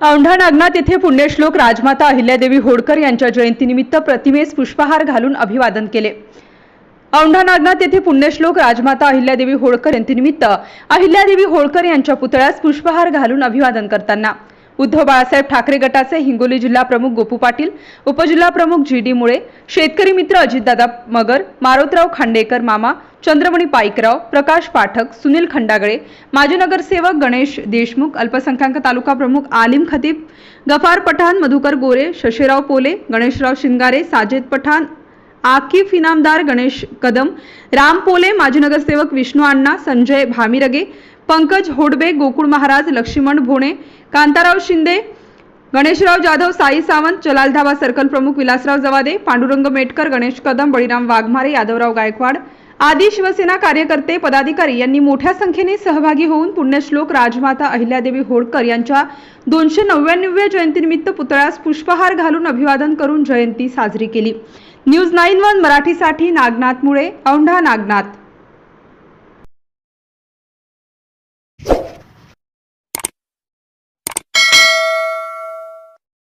औंढा नागनाथ येथे पुण्यश्लोक राजमाता अहिल्यादेवी होळकर यांच्या जयंतीनिमित्त प्रतिमेस पुष्पहार घालून अभिवादन केले. औंढा नागनाथ येथे पुण्यश्लोक राजमाता अहिल्यादेवी होळकर जयंतीनिमित्त अहिल्यादेवी होळकर यांच्या पुतळ्यास पुष्पहार घालून अभिवादन करताना उद्धव बाळासाहेब ठाकरे गटाचे हिंगोली जिल्हा प्रमुख गोपू पाटील उपजिल्हा प्रमुख जी डी मुळे शेतकरी मित्र अजितदादा मगर मारोतराव खांडेकर मामा चंद्रमणी पाईकराव प्रकाश पाठक सुनील खंडागळे माजी नगरसेवक गणेश देशमुख अल्पसंख्याक तालुका प्रमुख आलिम खतीब गफार पठाण मधुकर गोरे शशीराव पोले गणेशराव शिंगारे साजेद पठाण आकिफ इनामदार गणेश कदम राम पोले माजी नगरसेवक विष्णू अण्णा संजय भामिरगे पंकज होडबे गोकुळ महाराज लक्ष्मण भोणे कांताराव शिंदे गणेशराव जाधव साई सावंत जलाल धाबा सर्कल प्रमुख विलासराव जवादे पांडुरंग मेटकर गणेश कदम बळीराम वाघमारे यादवराव गायकवाड आदी शिवसेना कार्यकर्ते पदाधिकारी यांनी मोठ्या संख्येने सहभागी होऊन पुण्यश्लोक राजमाता अहिल्यादेवी होळकर यांच्या दोनशे नव्याण्णव्या जयंतीनिमित्त पुतळ्यास पुष्पहार घालून अभिवादन करून जयंती साजरी केली. न्यूज नाईन वन मराठीसाठी नागनाथ मुळे औंढा नागनाथ.